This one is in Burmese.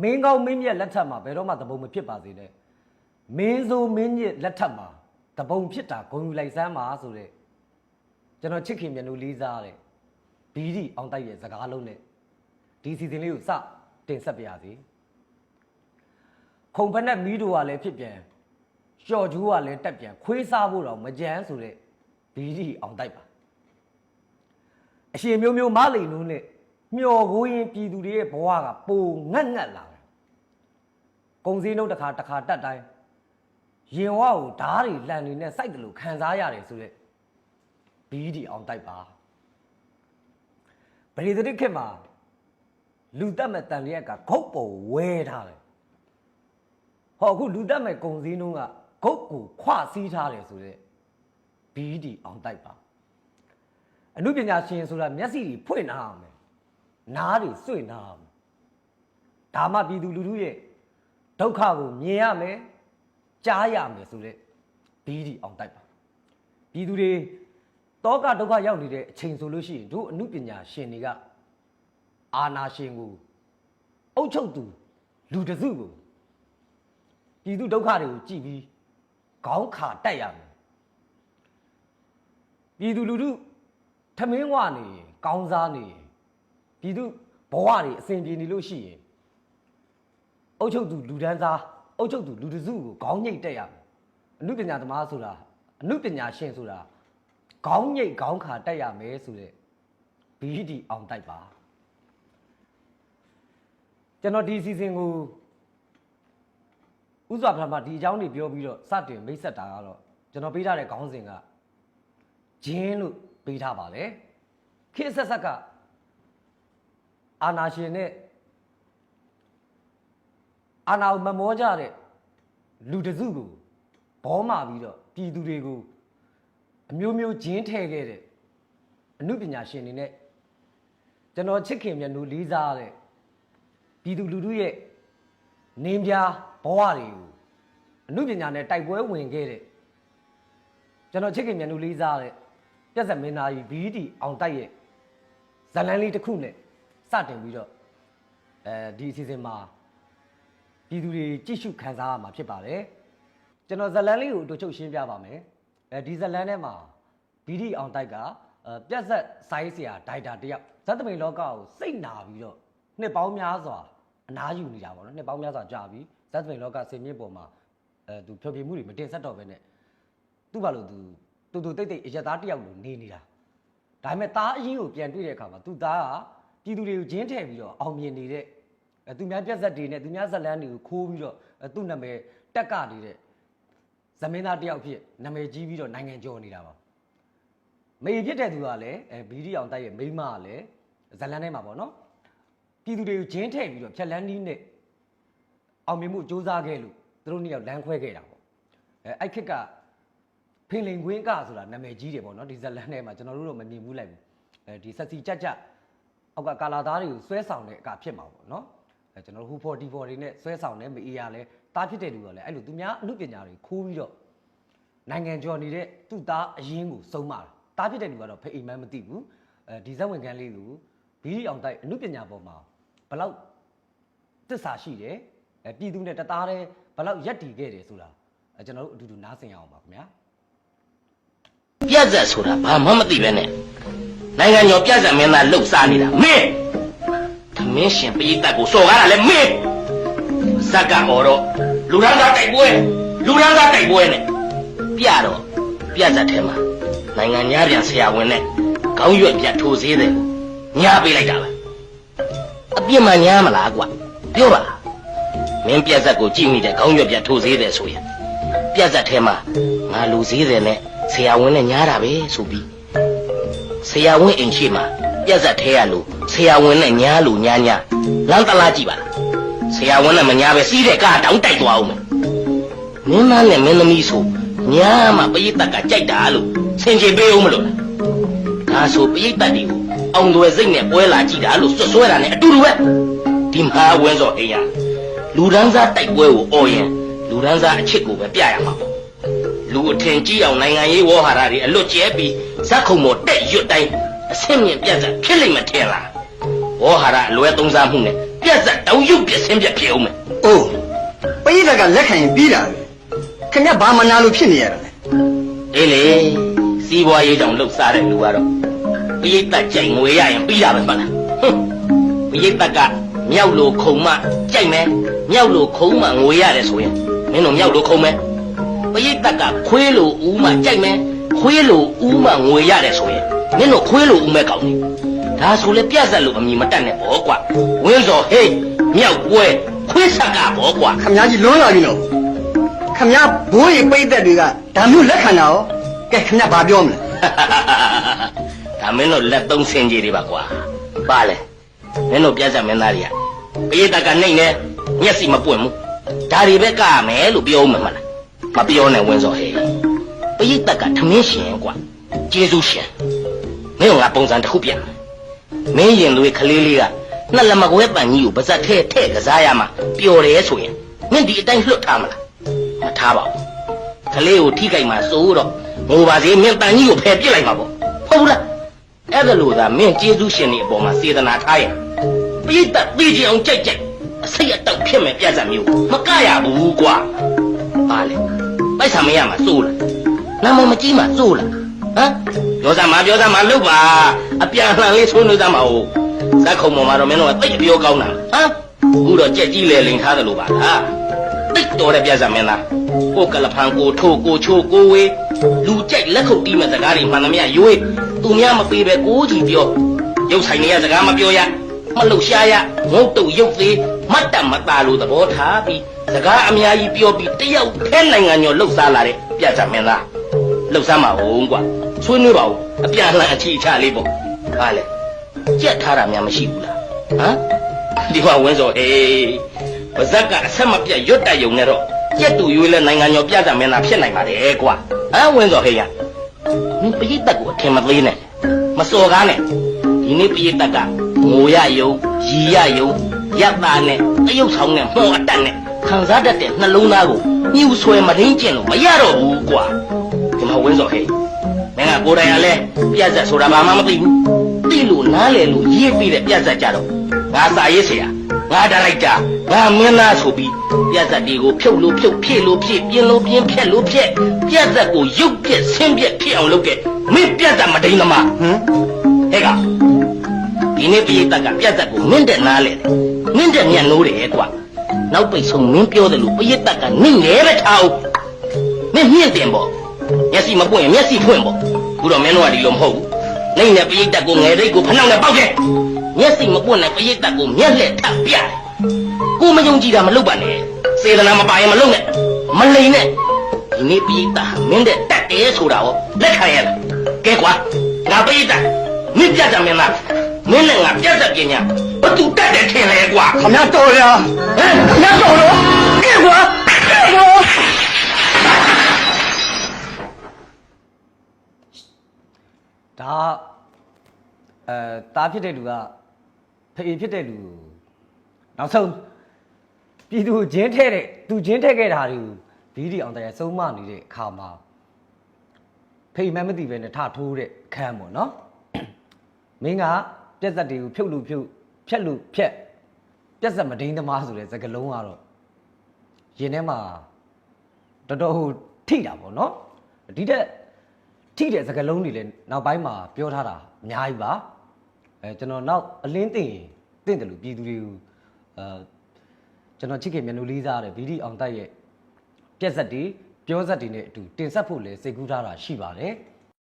မင်းကောင်းမင်းမြတ်လက်ထက်မှာဘယ်တော့မှတပုံမဖြစ်ပါစေနဲ့မင်းဆိုမင်းညစ်လက်ထက်မှာတပုံဖြစ်တာဂုံယူလိုက်စမ်းပါဆိုတဲ့ကျွန်တော်ချစ်ခင်မြတ်လူလေးစားတဲ့ဘီဒီအောင်တိုက်ရဲ့စကားလုံးနဲ့ဒီစီစဉ်လေးကိုစတင်ဆက်ပြရစီခုံဖက်နဲ့မီးတို့ကလည်းဖြစ်ပြန်လျှော်ကျူးကလည်းတက်ပြန်ခွေးစားဖို့တော့မကြမ်းဆိုတဲ့ဘီဒီအောင်တိုက်ပါအရှင်မျိုးမျိုးမလိန်လို့နဲ့ မျော်ကိုရင်ပြည်သူတွေရဲ့ဘဝကပိုငတ်ငတ်လာတယ်။ကုံစည်းနှုတ်တစ်ခါတစ်ခါတက်တိုင်းရင်ဝါကိုဓားတွေလှန်နေနဲ့စိုက်တယ်လို့ခံစားရတယ်ဆိုရက်ဘီးဒီအောင်တိုက်ပါပရိသတ်ခေတ်မှာလူတက်မဲ့တန်လျက်ကဂုတ်ပေါ်ဝဲထားတယ်။ဟောအခုလူတက်မဲ့ကုံစည်းနှုတ်ကဂုတ်ကိုခွစည်းထားတယ်ဆိုရက်ဘီးဒီအောင်တိုက်ပါအမှုပညာရှင်ဆိုတာမျက်စိတွေဖွင့်နာရမယ် နားတွေစွင့်နာရမယ်ဒါမှပြည်သူလူထုရဲ့ဒုက္ခကိုမြင်ရမယ်ကြားရမယ်ဆိုတဲ့ဘီးဒီအောင်တိုက်ပါပြည်သူတွေတောကဒုက္ခရောက်နေတဲ့အချိန်ဆိုလို့ရှိရင်တို့အမှုပညာရှင်တွေကအာနာရှင်ကိုအုပ်ချုပ်သူလူတစ်စုကိုပြည်သူဒုက္ခတွေကိုကြည်ပြီးခေါင်းခါတက်ရမယ်ပြည်သူလူထုထမင်းဝနေရင်ကောင်းစားနေရင် ပြည်သူဘဝတွေအစဉ်ပြေနေလို့ရှိရင်အုတ်ချုပ်သူလူဒန်းစားအုတ်ချုပ်သူလူတစုကိုခေါင်းညိတ်တက်ရမယ်အမှုပညာသမားဆိုတာအမှုပညာရှင်ဆိုတာခေါင်းညိတ်ခေါင်းခါတက်ရမယ်ဆိုတဲ့ဘီဒီအောင်တိုက်ပါကျွန်တော်ဒီစီစဉ်ကိုဥစွာပထမဒီအကြောင်းတွေပြောပြီးတော့စတင်မိတ်ဆက်တာကတော့ကျွန်တော်ပေးထားတဲ့ခေါင်းစဉ်ကဂျင်းလို့ပေးထားပါလေခေတ်ဆက်ဆက်က အာနာရှင်နဲ့အာနာကိုမမောကြတဲ့လူတစ်စုကိုဘောမာပြီးတော့ပြည်သူတွေကိုအမျိုးမျိုးဂျင်းထည့်ခဲ့တဲ့အမှုပညာရှင်တွေနဲ့ကျွန်တော်ချစ်ခင်မြတ်နိုးလေးစားတဲ့ပြည်သူလူထုရဲ့နင်းပြားဘဝတွေကိုအမှုပညာနဲ့တိုက်ပွဲဝင်ခဲ့တဲ့ကျွန်တော်ချစ်ခင်မြန်လူလေးစားတဲ့ပြက်ဆက်မင်းသားကြီးဘီဒီအောင်တိုက်ရဲ့ဇလန်းလေးတစ်ခုနဲ့ စတင်ပြီးတော့အဲဒီအစီအစဉ်မှာပြည်သူတွေကြည့်ရှုခံစားရမှာဖြစ်ပါတယ်ကျွန်တော်ဇလန်းလေးကိုတို့ချုပ်ရှင်းပြပါမယ်အဲဒီဇလန်းထဲမှာဗီဒီအောင်တိုက်ကပြက်ဆက်ဆိုင်ဆရာဒိုက်တာတယောက်ဇတ်သမိန်လောကကိုစိတ်နာပြီးတော့နှစ်ပေါင်းများစွာအနားယူနေတာပေါ့နော်နှစ်ပေါင်းများစွာကြာပြီးဇတ်သမိန်လောကဆင်မြင့်ပေါ်မှာအဲသူဖြောပြမှုတွေမတင်ဆက်တော့ဘဲနဲ့သူ့ဘာလို့သူတူတူတိတ်တိတ်အရက်သားတယောက်လိုနေနေတာဒါပေမဲ့သားအရင်ကိုပြန်တွေ့တဲ့အခါမှာသူ့သားက ပြည်သူတွေကိုဂျင်းထည့်ပြီးတော့အောင်မြင်နေတဲ့အဲသူများပြက်ဆက်တွေနဲ့သူများဇက်လန်းတွေကိုခိုးပြီးတော့အဲသူ့နာမည်တက်ကနေတဲ့ဇမင်းသားတစ်ယောက်ဖြစ်နာမည်ကြီးပြီးတော့နိုင်ငံကျော်နေတာပါမေဖြစ်တဲ့သူကလည်းအဲဘီဒီအောင်တိုက်ရဲ့မိန်းမကလည်းဇက်လန်းထဲမှာပေါ့နော်ပြည်သူတွေကိုဂျင်းထည့်ပြီးတော့ဖြက်လန်းနီးနဲ့အောင်မြင်မှုစ조사ခဲ့လို့သူတို့နှစ်ယောက်လမ်းခွဲခဲ့တာပေါ့အဲအဲ့ခက်ကဖင်လင်ကွင်းကဆိုတာနာမည်ကြီးတယ်ပေါ့နော်ဒီဇက်လန်ထဲမှာကျွန်တော်တို့တော့မမြင်ဘူးလိုက်ဘူးအဲဒီဆက်စီကြက်ကြက် အောက်ကကာလာသားတွေကိုဆွဲဆောင်တဲ့အကဖြစ်မှာပေါ့နော်အဲကျွန်တော်တို့ဟူဖော်တီဖော်တွေနဲ့ဆွဲဆောင်တဲ့မအေးရလဲတားဖြစ်တဲ့လူကလည်းအဲ့လိုသူများအမှုပညာတွေခိုးပြီးတော့နိုင်ငံကျော်နေတဲ့သူ့သားအရင်ကိုစုံမတာတားဖြစ်တဲ့လူကတော့ဖေအိမ်မှန်းမသိဘူးအဲဒီဇက်ဝင်ကန်းလေးကိုဘီဒီအောင်တိုက်အမှုပညာပေါ်မှာဘယ်လောက်တစ္ဆာရှိတယ်အဲပြည်သူနဲ့တသားတည်းဘယ်လောက်ရက်တည်ခဲ့တယ်ဆိုတာအဲကျွန်တော်တို့အတူတူနားဆင်ရအောင်ပါခင်ဗျာပြတ်သက်ဆိုတာဘာမှမသိပဲနဲ့ နိုင်ငံကျော်ပြတ်သက်မင်းသားလှုပ်ရှားနေတာမင်းသမင်းရှင်ပရိသတ်ကိုစော်ကားတာလဲမင်းဇက်ကဟောတော့လူရန်သားတိုက်ပွဲလူရန်သားတိုက်ပွဲနဲ့ပြတော့ပြတ်သက်ထဲမှာနိုင်ငံညာပြန်ဆရာဝန်နဲ့ခေါင်းရွက်ပြတ်ထိုးသေးတယ်ညာပေးလိုက်တာပဲအပြစ်မှညာမလားကွာပြောပါမင်းပြတ်သက်ကိုကြည့်မိတဲ့ခေါင်းရွက်ပြတ်ထိုးသေးတယ်ဆိုရင်ပြတ်သက်ထဲမှာငါလူစည်းတယ်နဲ့ဆရာဝန်နဲ့ညားတာပဲဆိုပြီး ဆရာဝန်အိမ်ရှိမှာပြတ်သက်ထဲရလို့ဆရာဝန်နဲ့ညားလို့ညားညားလမ်းတလားကြည့်ပါလားဆရာဝန်နဲ့မညားပဲစီးတဲ့ကားတောင်တိုက်သွားအောင်မယ်မင်းမနဲ့မင်းသမီးဆိုညားမှပရိသတ်ကကြိုက်တာလို့ဆင်ခြင်ပေးအောင်မလို့လားဒါဆိုပရိသတ်တွေကိုအောင်သွယ်စိတ်နဲ့ပွဲလာကြည့်တာလို့စွတ်စွဲတာနဲ့အတူတူပဲဒီမဟာဝင်းစောအိမ်ရလူဒန်းစားတိုက်ပွဲကိုအော်ရင်လူဒန်းစားအချစ်ကိုပဲပြရမှာပေါ့ လူအထင်ကြီးအောင်နိုင်ငံရေးဝေါ်ဟာရတွေအလွတ်ကျဲပြီးဇက်ခုံပေါ်တက်ရွတ်တိုင်းအဆင့်မြင့်ပြတ်သက်ဖြစ်လိမ့်မထင်လားဝေါ်ဟာရအလွဲသုံးစားမှုနဲ့ပြက်ဆက်တောင်ရုပ်ပြက်ဆင်းပြက်ဖြစ်အောင်မယ်။အိုးပရိသတ်ကလက်ခံရင်ပြီးတာပဲ။ခင်ဗျဘာမနာလို့ဖြစ်နေရတာလဲအေးလေစီးပွားရေးကြောင့်လှုပ်ရှားတဲ့လူကတော့ပရိသတ်ကြိုင်ငွေရရင်ပြီးတာပဲမှတ်လားဟွန်းပရိသတ်ကမြောက်လို့ခုံမကြိုက်မယ်မြောက်လို့ခုံမငွေရတယ်ဆိုရင်မင်းတို့မြောက်လို့ခုံမယ် ပရိသတ်ကခွေးလို့ဦးမကြိုက်မယ်ခွေးလို့ဦးမငွေရတယ်ဆိုရင်မင်းတို့ခွေးလို့ဦးမဲ့ကောင်းနေဒါဆိုလေပြက်ဆက်လို့အမိမတက်နဲ့ဘောကွာဝင်းစော်ဟေးမြောက်ပွဲခွေးဆက်ကဘောကွာ။ခင်ဗျကြီးလွန်းလာပြီနော်။ခင်ဗျဘိုးရီပရိသတ်တွေကဒါမျိုးလက်ခံတာရော။ကဲခင်ဗျဘာပြောမလဲဒါမင်းတို့လက်သုံးစင်ကြီးတွေပါကွာပါလေမင်းတို့ပြဿနာမင်းသားတွေကပရိသတ်ကနေနေမျက်စိမပွင့်ဘူးဒါတွေပဲကရမယ်လို့ပြောမှမလား မပြောနဲ့ဝင်းစော်ဟဲ့ပရိသတ်ကထမင်းရှင်ကွာကျေးဇူးရှင်မင်းတို့ငါပုံစံတစ်ခုပြန်မင်းရင်သွေးကလေးလေးကနှစ်လက်မကွဲပန်ကြီးကိုပါဇက်ထဲထဲကစားရမှာပျော်တယ်ဆိုရင်မင်းဒီအတိုင်းလွတ်ထားမလားမထားပါဘူးကလေးကိုထိကြိုက်မှာစိုးတော့ငိုပါစေမင်းတန်ကြီးကိုဖယ်ပစ်လိုက်မှာပေါ့ဟုတ်ဘူးလားအဲ့ဒါလို့သာမင်းကျေးဇူးရှင်တွေအပေါ်မှာစေတနာထားရင်ပိဋကသိကြအောင်ကြိုက်ကြိုက်အစိတ်အတောက်ဖြစ်မဲ့ပြဿနာမျိုးမကရဘူးကွာ ပါလေပိုက်ဆံမရမှာစိုးလားနာမမကြီးမှာစိုးလားဟမ်ပြောစမ်းမပြောစမ်းမလုပ်ပါအပြန်အလှန်လေးဆွေးနွေးစမ်းပါဦးဇက်ခုံပေါ်မှာတော့မင်းတို့ကသိပ်ပြောကောင်းတာဟမ်အခုတော့ကြက်ကြီးလေလိန်ထားတယ်လို့ပါလားတိတ်တော်တဲ့ပြဿနာမင်းသားကိုကလဖန်ကိုထိုးကိုချိုးကိုဝေးလူကြိုက်လက်ခုပ်တီးမဲ့စကားတွေမှန်သမျှရွေးသူများမပေးပဲကိုကြီးပြောရုပ်ဆိုင်နေရစကားမပြောရမလှုပ်ရှားရငုတ်တုတ်ရုပ်သေးမတ်တမตาလို့သဘောထားပြီး စကားအများကြီးပြောပြီးတယောက်ထဲနိုင်ငံကျော်လှုပ်ရှားလာတဲ့ပြဿနာမင်းသားလှုပ်ရှားမှာဟုတ်ကွာဆွေးနွေးပါဦးအပြန်အလှန်အချီအချလေးပေါ့ဟာလေကြက်ထားတာများမရှိဘူးလားဟမ်ဒီမှာဝင်းစောဟေးပါဇက်ကအဆက်မပြတ်ရွတ်တက်ယုံနဲ့တော့ကြက်တူရွေးလဲနိုင်ငံကျော်ပြဿနာမင်းသားဖြစ်နိုင်ပါတယ်ကွာဟမ်ဝင်းစောဟေးရမင်းပရိသတ်ကိုအထင်မသေးနဲ့မစော်ကားနဲ့ဒီနေ့ပရိသတ်ကငိုရယုံရီရယုံရပ်သားနဲ့တရုတ်ဆောင်နဲ့မှောအတက်နဲ့ ခံစားတတ်တဲ့နှလုံးသားကိုမြှူဆွဲမရင်းကျင်လို့မရတော့ဘူးကွာဒီမှာဝင်းစော်ဟဲ့မင်းကကိုယ်တိုင်ကလည်းပြတ်ဆက်ဆိုတာဘာမှမသိဘူးသိလို့နားလည်လို့ရေးပြီးတဲ့ပြတ်ဆက်ကြတော့ငါစာရေးဆရာငါဒါလိုက်တာငါမင်းသားဆိုပြီးပြတ်သက်တွေကိုဖြုတ်လို့ဖြုတ်ဖြည့်လို့ဖြည့်ပြင်းလို့ပြင်းဖြက်လို့ဖြက်ပြတ်သက်ကိုရုပ်ပြက်ဆင်းပြက်ဖြစ်အောင်လုပ်ခဲ့မင်းပြတ်သက်မတိန်သမားဟမ်ဟဲ့ကဒီနေ့ပြည်သက်ကပြတ်သက်ကိုမင်းတဲ့နားလေတယ်မင်းတဲ့မြန်နိုးတယ်ကွာ နောက်ပိတ်ဆုံးမင်းပြောတယ်လို့ပြည်သက်ကနင့်ငယ်ပဲထားအောင်မင်းမြင့်တင်ပေါ့မျက်စိမပွင့်ရင်မျက်စိဖွင့်ပေါ့ခုတော့မင်းတို့ကဒီလိုမဟုတ်ဘူးနိုင်တဲ့ပြည်သက်ကိုငယ်တိတ်ကိုဖနှောက်နဲ့ပေါက်ခဲ့မျက်စိမပွင့်တဲ့ပြည်သက်ကိုမျက်လက်ထပ်ပြတယ်ကိုမယုံကြည်တာမလုပ်ပါနဲ့စေတနာမပါရင်မလုပ်နဲ့မလိန်နဲ့ဒီနေ့ပိဋကမင်းတဲ့တက်တယ်ဆိုတာရောလက်ခံရလားကဲကွာငါပိဋကမင်းပြတ်ကြမင်းလားမင်းနဲ့ငါပြတ်တဲ့ပညာ ဘသူတက်တယ်ထင်လဲကွာခင်ဗျတော်ရဟမ်ငါတော့တော့ကဲကွာကဲကွာဒါအဲတားဖြစ်တဲ့လူကဖေဖြစ်တဲ့လူကိုနောက်ဆုံးပြည်သူဂျင်းထဲတဲ့သူဂျင်းထဲခဲ့တာတွေကိုဗီဒီအောင်တရားစုံမနေတဲ့အခါမှာဖေမှန်းမသိပဲနဲ့ထထိုးတဲ့ခန်းပေါ့နော်မင်းကပြက်သက်တွေကိုဖြုတ်လို့ဖြုတ် ဖြက်လို့ဖြက်ပြက်သက်မဒိန်းသမားဆိုတဲ့စကားလုံးကတော့ရင်ထဲမှာတော်တော်ဟိုထိတာပေါ့နော်ဒီတဲ့ထိတဲ့စကားလုံးတွေလည်းနောက်ပိုင်းမှာပြောထားတာအများကြီးပါအဲကျွန်တော်နောက်အလင်းသိရင်တင့်တယ်လို့ပြည်သူတွေကိုအဲကျွန်တော်ချစ်ခင်မျက်နှာလေးစားတဲ့ဗီဒီအောင်တိုက်ရဲ့ပြက်ဆက်တွေပြောဆက်တွေနဲ့အတူတင်ဆက်ဖို့လည်းစိတ်ကူးထားတာရှိပါတယ်